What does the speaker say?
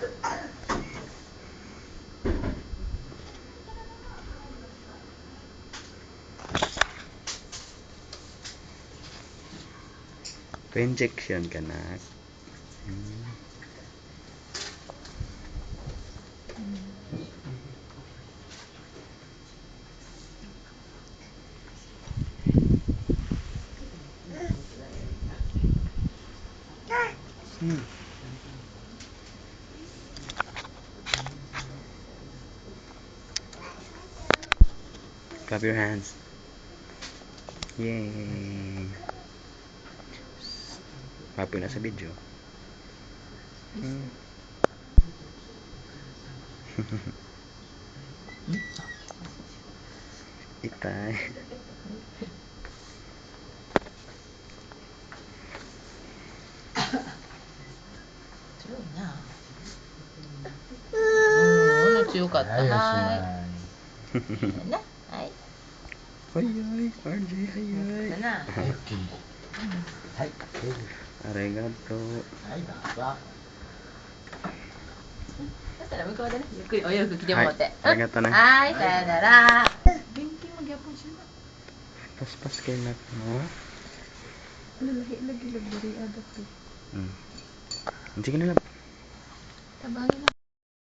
เป็นเจ็กเขื่อนกันนะอืม Clap your hands. Yay! Happy na sa video. Hmm. Itay. True na. Oo, oh, 強かった。 Ayos は man. い。な。 Ay. Ay, ay, RJ, ay, ay. Ito na. Ay, okay. Arigato. Ay, baba. Salamat ko na. Yukuri, o yukuri, kinyamote. Arigato na. Ay, sayonara. Binti, magyapon siya na. Paspas kay Mac mo. Lalahi, lagi, lagi, lagi, adak. Hmm. Hindi ka na lang. Tabangin na.